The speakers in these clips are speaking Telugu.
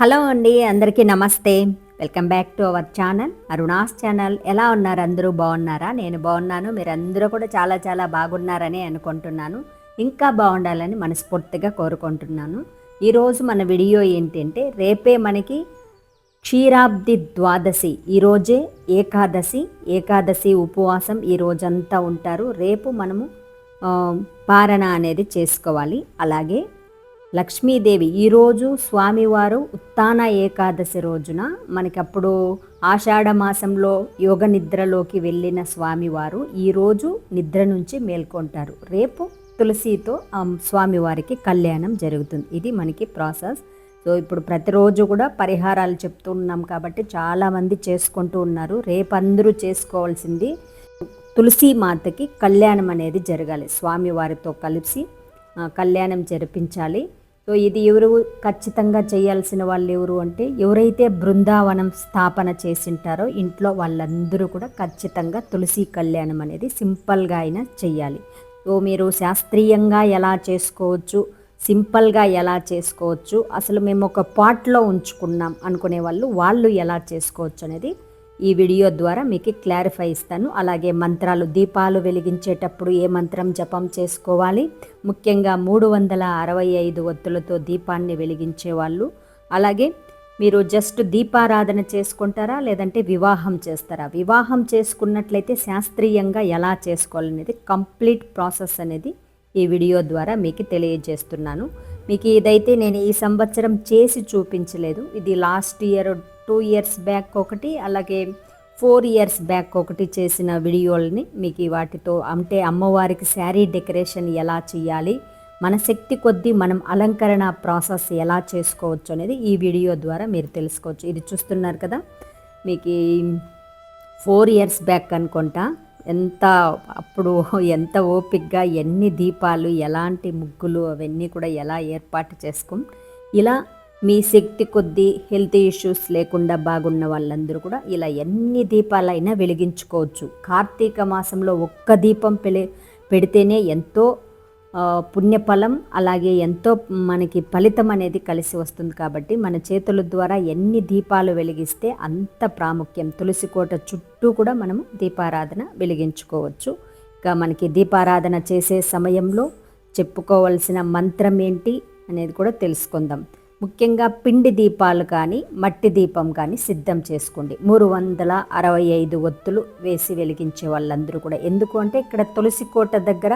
హలో అండి అందరికీ నమస్తే. Welcome back to our channel Aruna's channel. ఎలా ఉన్నారు అందరూ? బాగున్నారా? నేను బాగున్నాను. మీరు అందరూ కూడా చాలా చాలా బాగున్నారని అనుకుంటున్నాను. ఇంకా బాగుండాలని మనస్ఫూర్తిగా కోరుకుంటున్నాను. ఈరోజు మన వీడియో ఏంటంటే రేపే మనకి క్షీరాబ్ది ద్వాదశి. ఈరోజే ఏకాదశి. ఏకాదశి ఉపవాసం ఈ రోజంతా ఉంటారు. రేపు మనము పారణ అనేది చేసుకోవాలి. అలాగే లక్ష్మీదేవి. ఈరోజు స్వామివారు ఉత్తాన ఏకాదశి రోజున మనకప్పుడు ఆషాఢ మాసంలో యోగ నిద్రలోకి వెళ్ళిన స్వామివారు ఈరోజు నిద్ర నుంచి మేల్కొంటారు. రేపు తులసితో ఆ స్వామివారికి కళ్యాణం జరుగుతుంది. ఇది మనకి ప్రాసెస్. సో ఇప్పుడు ప్రతిరోజు కూడా పరిహారాలు చెప్తూ ఉన్నాం కాబట్టి చాలామంది చేసుకుంటూ ఉన్నారు. రేపు అందరూ చేసుకోవాల్సింది తులసి మాతకి కళ్యాణం అనేది జరగాలి. స్వామివారితో కలిసి కళ్యాణం జరిపించాలి. సో ఇది ఎవరు ఖచ్చితంగా చేయాల్సిన వాళ్ళు ఎవరు అంటే ఎవరైతే బృందావనం స్థాపన చేసింటారో ఇంట్లో వాళ్ళందరూ కూడా ఖచ్చితంగా తులసి కళ్యాణం అనేది సింపుల్గా అయినా చెయ్యాలి సో మీరు శాస్త్రీయంగా ఎలా చేసుకోవచ్చు సింపుల్గా ఎలా చేసుకోవచ్చు అసలు మేము ఒక పాట్లో ఉంచుకున్నాం అనుకునే వాళ్ళు వాళ్ళు ఎలా చేసుకోవచ్చు అనేది ఈ వీడియో ద్వారా మీకు క్లారిఫై ఇస్తాను. అలాగే మంత్రాలు దీపాలు వెలిగించేటప్పుడు ఏ మంత్రం జపం చేసుకోవాలి? ముఖ్యంగా మూడు వందల అరవై ఐదు ఒత్తులతో దీపాన్ని వెలిగించే వాళ్ళు అలాగే మీరు జస్ట్ దీపారాధన చేసుకుంటారా? లేదంటే వివాహం చేస్తారా? వివాహం చేసుకున్నట్లయితే శాస్త్రీయంగా ఎలా చేసుకోవాలనేది కంప్లీట్ ప్రాసెస్ అనేది ఈ వీడియో ద్వారా మీకు తెలియజేస్తున్నాను. మీకు ఇదైతే నేను ఈ సంవత్సరం చేసి చూపించలేదు. ఇది last year two years back ఒకటి అలాగే ఫోర్ ఇయర్స్ బ్యాక్ ఒకటి చేసిన వీడియోలని మీకు వాటితో అంటే అమ్మవారికి శారీ డెకరేషన్ ఎలా చేయాలి మన శక్తి కొద్దీ మనం అలంకరణ ప్రాసెస్ ఎలా చేసుకోవచ్చు అనేది ఈ వీడియో ద్వారా మీరు తెలుసుకోవచ్చు. ఇది చూస్తున్నారు కదా మీకు ఫోర్ ఇయర్స్ బ్యాక్ అనుకుంటా ఎంత అప్పుడు ఎంత ఓపిక్గా ఎన్ని దీపాలు ఎలాంటి ముగ్గులు అవన్నీ కూడా ఎలా ఏర్పాటు చేసుకుం ఇలా మీ శక్తి కొద్దీ హెల్త్ ఇష్యూస్ లేకుండా బాగున్న వాళ్ళందరూ కూడా ఇలా ఎన్ని దీపాలైనా వెలిగించుకోవచ్చు. కార్తీక మాసంలో ఒక్క దీపం పెలి పెడితేనే ఎంతో పుణ్యఫలం అలాగే ఎంతో మనకి ఫలితం అనేది కలిసి వస్తుంది కాబట్టి మన చేతుల ద్వారా ఎన్ని దీపాలు వెలిగిస్తే అంత ప్రాముఖ్యం. తులసి కోట చుట్టూ కూడా మనము దీపారాధన వెలిగించుకోవచ్చు. ఇక మనకి దీపారాధన చేసే సమయంలో చెప్పుకోవాల్సిన మంత్రం ఏంటి అనేది కూడా తెలుసుకుందాం. ముఖ్యంగా పిండి దీపాలు కానీ మట్టి దీపం కానీ సిద్ధం చేసుకోండి. మూడు వందల అరవై ఐదు ఒత్తులు వేసి వెలిగించే వాళ్ళందరూ కూడా. ఎందుకు అంటే ఇక్కడ తులసి కోట దగ్గర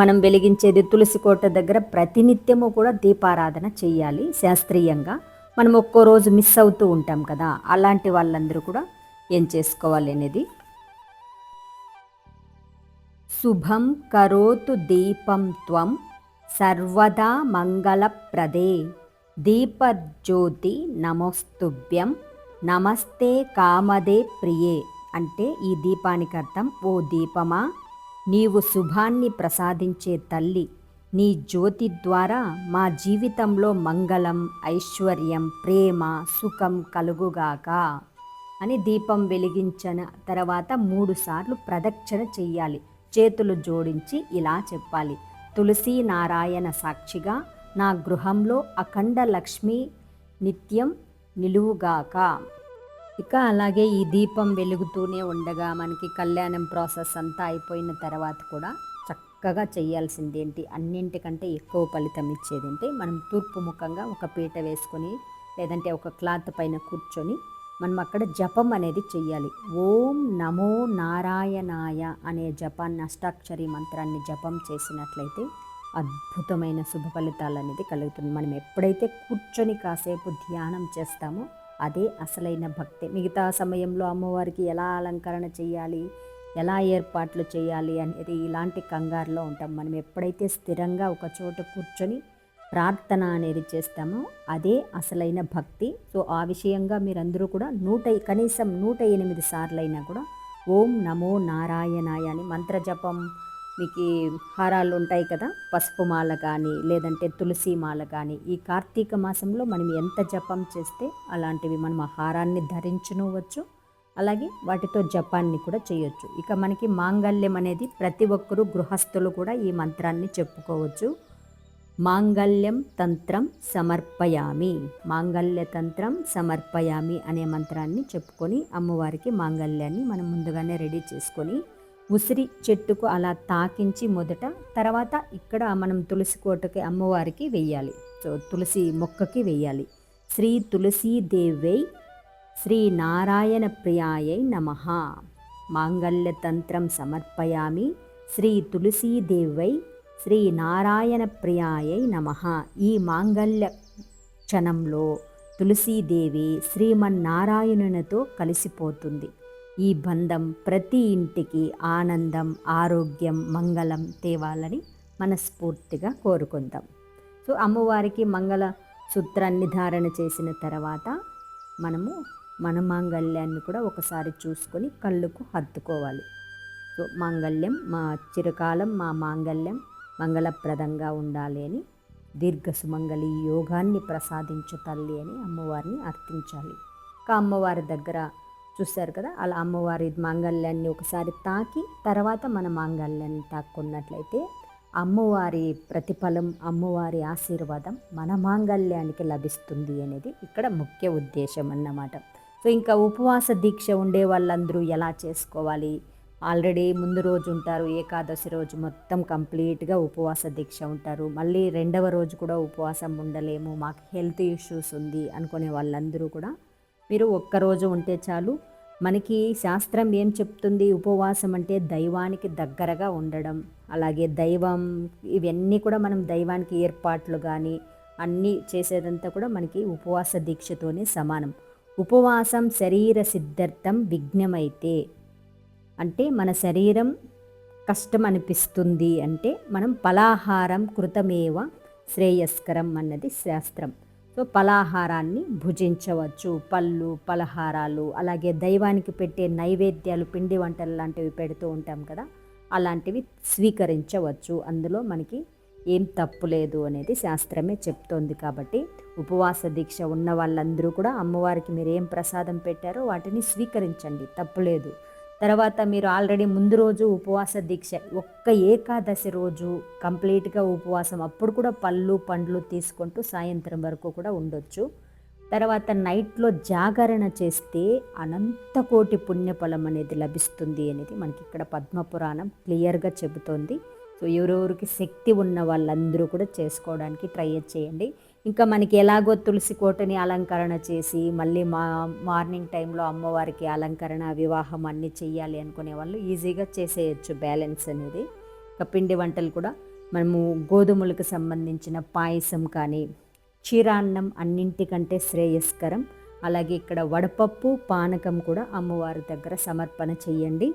మనం వెలిగించేది తులసి కోట దగ్గర ప్రతినిత్యము కూడా దీపారాధన చేయాలి శాస్త్రీయంగా. మనం ఒక్కో రోజు మిస్ అవుతూ ఉంటాం కదా అలాంటి వాళ్ళందరూ కూడా ఏం చేసుకోవాలి అనేది? శుభం కరోతు దీపం త్వం సర్వదా మంగళప్రదే. దీపజ్యోతి నమోస్తుభ్యం. నమస్తే కామదే ప్రియే అంటే ఈ దీపానికి అర్థం ఓ దీపమా? నీవు శుభాన్ని ప్రసాదించే తల్లి. నీ జ్యోతి ద్వారా మా జీవితంలో మంగళం ఐశ్వర్యం ప్రేమ సుఖం కలుగుగాక అని దీపం వెలిగించిన తర్వాత మూడు సార్లు ప్రదక్షిణ చెయ్యాలి. చేతులు జోడించి ఇలా చెప్పాలి. తులసీ నారాయణ సాక్షిగా నా గృహంలో అఖండ లక్ష్మి నిత్యం నిలువుగాక. ఇక అలాగే ఈ దీపం వెలుగుతూనే ఉండగా మనకి కళ్యాణం ప్రాసెస్ అంతా అయిపోయిన తర్వాత కూడా చక్కగా చేయాల్సింది ఏంటి అన్నింటికంటే ఎక్కువ ఫలితం ఇచ్చేది అంటే మనం తూర్పు ముఖంగా ఒక పీట వేసుకొని లేదంటే ఒక క్లాత్ పైన కూర్చొని మనం అక్కడ జపం అనేది చెయ్యాలి. ఓం నమో నారాయణాయ అనే జపాన్ని అష్టాక్షరి మంత్రాన్ని జపం చేసినట్లయితే అద్భుతమైన శుభ ఫలితాలు అనేది కలుగుతుంది. మనం ఎప్పుడైతే కూర్చొని కాసేపు ధ్యానం చేస్తామో అదే అసలైన భక్తి. మిగతా సమయంలో అమ్మవారికి ఎలా అలంకరణ చేయాలి ఎలా ఏర్పాట్లు చేయాలి అనేది ఇలాంటి కంగారులో ఉంటాం. మనం ఎప్పుడైతే స్థిరంగా ఒక చోట కూర్చొని ప్రార్థన అనేది చేస్తామో అదే అసలైన భక్తి. సో ఆ విషయంగా మీరందరూ కూడా నూట కనీసం నూట ఎనిమిది సార్లైనా కూడా ఓం నమో నారాయణాయ అని మంత్రజపం మీకు హారాలు ఉంటాయి కదా? పసుపు మాల కానీ లేదంటే తులసి మాల కానీ ఈ కార్తీక మాసంలో మనం ఎంత జపం చేస్తే అలాంటివి మనం ఆ హారాన్ని ధరించునవచ్చు అలాగే వాటితో జపాన్ని కూడా చేయొచ్చు. ఇక మనకి మాంగళ్యం అనేది ప్రతి ఒక్కరూ గృహస్థులు కూడా ఈ మంత్రాన్ని చెప్పుకోవచ్చు. మాంగళ్యం తంత్రం సమర్పయామి. మాంగళ్య తంత్రం సమర్పయామి అనే మంత్రాన్ని చెప్పుకొని అమ్మవారికి మాంగళ్యాన్ని మనం ముందుగానే రెడీ చేసుకొని ఉసిరి చెట్టుకు అలా తాకించి మొదట తర్వాత ఇక్కడ మనం తులసి కోటకి అమ్మవారికి వెయ్యాలి. సో తులసి మొక్కకి వెయ్యాలి. శ్రీ తులసీదేవై శ్రీ నారాయణ ప్రియాయై నమ. మాంగళ్యతంత్రం సమర్పయామి. శ్రీ తులసీదేవై శ్రీ నారాయణ ప్రియాయై నమ. ఈ మాంగళ్య క్షణంలో తులసీదేవి శ్రీమన్నారాయణునితో కలిసిపోతుంది. ఈ బంధం ప్రతి ఇంటికి ఆనందం ఆరోగ్యం మంగళం తేవాలని మనస్ఫూర్తిగా కోరుకుందాం సో అమ్మవారికి మంగళ సూత్రాన్ని ధారణ చేసిన తర్వాత మనము మన మాంగళ్యాన్ని కూడా ఒకసారి చూసుకొని కళ్ళుకు హత్తుకోవాలి. సో మాంగళ్యం మా చిరకాలం మా మాంగళ్యం మంగళప్రదంగా ఉండాలి అని దీర్ఘ సుమంగళి యోగాన్ని ప్రసాదించు తల్లి అని అమ్మవారిని అర్థించాలి. ఇంకా అమ్మవారి దగ్గర చూస్తారు కదా? అలా అమ్మవారి మాంగళ్యాన్ని ఒకసారి తాకి తర్వాత మన మాంగళ్యాన్ని తాక్కున్నట్లయితే అమ్మవారి ప్రతిఫలం అమ్మవారి ఆశీర్వాదం మన మాంగళ్యానికి లభిస్తుంది అనేది ఇక్కడ ముఖ్య ఉద్దేశం అన్నమాట. సో ఇంకా ఉపవాస దీక్ష ఉండే వాళ్ళందరూ ఎలా చేసుకోవాలి? ఆల్రెడీ ముందు రోజు ఉంటారు ఏకాదశి రోజు మొత్తం కంప్లీట్గా ఉపవాస దీక్ష ఉంటారు. మళ్ళీ రెండవ రోజు కూడా ఉపవాసం ఉండలేము మాకు హెల్త్ ఇష్యూస్ ఉంది అనుకునే వాళ్ళందరూ కూడా మీరు ఒక్కరోజు ఉంటే చాలు. మనకి శాస్త్రం ఏం చెప్తుంది? ఉపవాసం అంటే దైవానికి దగ్గరగా ఉండడం. అలాగే దైవం ఇవన్నీ కూడా మనం దైవానికి ఏర్పాట్లు కానీ అన్నీ చేసేదంతా కూడా మనకి ఉపవాస దీక్షతోనే సమానం. ఉపవాసం శరీర సిద్ధార్థం విఘ్నమైతే అంటే మన శరీరం కష్టం అనిపిస్తుంది అంటే మనం ఫలాహారం కృతమేవ శ్రేయస్కరం అన్నది శాస్త్రం. సో పలాహారాన్ని భుజించవచ్చు. పళ్ళు పలహారాలు అలాగే దైవానికి పెట్టే నైవేద్యాలు పిండి వంటలు లాంటివి పెడుతూ ఉంటాం కదా అలాంటివి స్వీకరించవచ్చు. అందులో మనకి ఏం తప్పు లేదు అనేది శాస్త్రమే చెప్తోంది కాబట్టి ఉపవాస దీక్ష ఉన్న వాళ్ళందరూ కూడా అమ్మవారికి మీరు ఏం ప్రసాదం పెట్టారో వాటిని స్వీకరించండి. తప్పులేదు తర్వాత మీరు ఆల్రెడీ ముందు రోజు ఉపవాస దీక్ష ఒక్క ఏకాదశి రోజు కంప్లీట్గా ఉపవాసం. అప్పుడు కూడా పళ్ళు పండ్లు తీసుకుంటూ సాయంత్రం వరకు కూడా ఉండొచ్చు. తర్వాత నైట్లో జాగరణ చేస్తే అనంత కోటి పుణ్యఫలం అనేది లభిస్తుంది అనేది మనకి ఇక్కడ పద్మపురాణం క్లియర్గా చెబుతోంది. సో ఎవరెవరికి శక్తి ఉన్న వాళ్ళందరూ కూడా చేసుకోవడానికి ట్రై చేయండి. ఇంకా మనకి ఎలాగో తులసి కోటని అలంకరణ చేసి మళ్ళీ మా మార్నింగ్ టైంలో అమ్మవారికి అలంకరణ వివాహం అన్నీ చెయ్యాలి అనుకునే వాళ్ళు ఈజీగా చేసేయచ్చు బ్యాలెన్స్ అనేది. ఇంకా పిండి వంటలు కూడా మనము గోధుమలకు సంబంధించిన పాయసం కానీ క్షీరాన్నం అన్నింటికంటే శ్రేయస్కరం. అలాగే ఇక్కడ వడపప్పు పానకం కూడా అమ్మవారి దగ్గర సమర్పణ చేయండి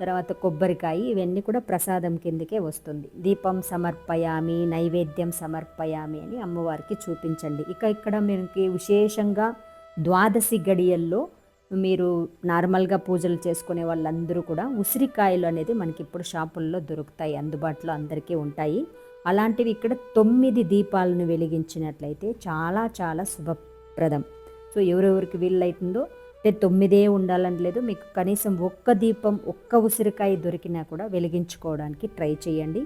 తర్వాత కొబ్బరికాయ ఇవన్నీ కూడా ప్రసాదం కిందకే వస్తుంది. దీపం సమర్పయామి నైవేద్యం సమర్పయామి అని అమ్మవారికి చూపించండి. ఇక ఇక్కడ మీకు విశేషంగా ద్వాదశి గడియల్లో మీరు నార్మల్గా పూజలు చేసుకునే వాళ్ళందరూ కూడా ఉసిరికాయలు అనేది మనకి ఇప్పుడు షాపుల్లో దొరుకుతాయి అందుబాటులో అందరికీ ఉంటాయి. అలాంటివి ఇక్కడ తొమ్మిది దీపాలను వెలిగించినట్లయితే చాలా చాలా శుభప్రదం. సో ఎవరెవరికి వీళ్ళైతుందో అంటే తొమ్మిదే ఉండాలని లేదు. మీకు కనీసం ఒక్క దీపం ఒక్క ఉసిరికాయ దొరికినా కూడా వెలిగించుకోవడానికి ట్రై చేయండి.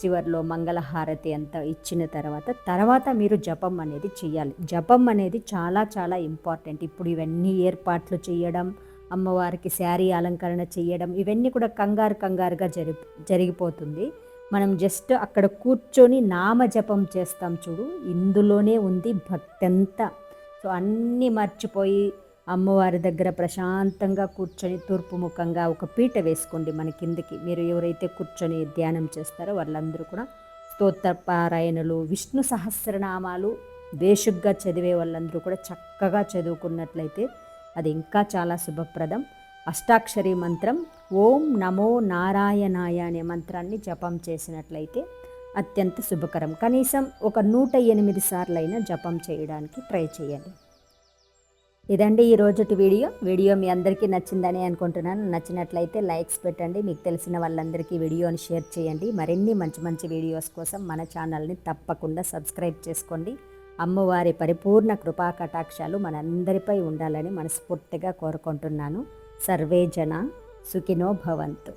చివరిలో మంగళహారతి అంతా ఇచ్చిన తర్వాత తర్వాత మీరు జపం అనేది చేయాలి. జపం అనేది చాలా చాలా ఇంపార్టెంట్. ఇప్పుడు ఇవన్నీ ఏర్పాట్లు చేయడం అమ్మవారికి శారీ అలంకరణ చేయడం ఇవన్నీ కూడా కంగారు కంగారుగా జరి జరిగిపోతుంది. మనం జస్ట్ అక్కడ కూర్చొని నామ జపం చేస్తాం చూడు ఇందులోనే ఉంది భక్తి అంతా. సో అన్నీ మర్చిపోయి అమ్మవారి దగ్గర ప్రశాంతంగా కూర్చొని తూర్పు ముఖంగా ఒక పీట వేసుకోండి మన కిందకి. మీరు ఎవరైతే కూర్చొని ధ్యానం చేస్తారో వాళ్ళందరూ కూడా స్తోత్ర పారాయణలు విష్ణు సహస్రనామాలు బేషుగ్గా చదివే వాళ్ళందరూ కూడా చక్కగా చదువుకున్నట్లయితే అది ఇంకా చాలా శుభప్రదం. అష్టాక్షరి మంత్రం ఓం నమో నారాయణాయ అనే మంత్రాన్ని జపం చేసినట్లయితే అత్యంత శుభకరం. కనీసం ఒక నూట ఎనిమిది సార్లైనా జపం చేయడానికి ట్రై చేయండి. ఇదండి ఈ రోజుటి వీడియో. వీడియో మీ అందరికీ నచ్చిందని అనుకుంటున్నాను. నచ్చినట్లయితే లైక్స్ పెట్టండి. మీకు తెలిసిన వాళ్ళందరికీ వీడియోని షేర్ చేయండి. మరిన్ని మంచి మంచి వీడియోస్ కోసం మన ఛానల్ని తప్పకుండా సబ్స్క్రైబ్ చేసుకోండి. అమ్మవారి పరిపూర్ణ కృపా కటాక్షాలు మనందరిపై ఉండాలని మనస్ఫూర్తిగా కోరుకుంటున్నాను. సర్వే జన సుఖినో భవంతు.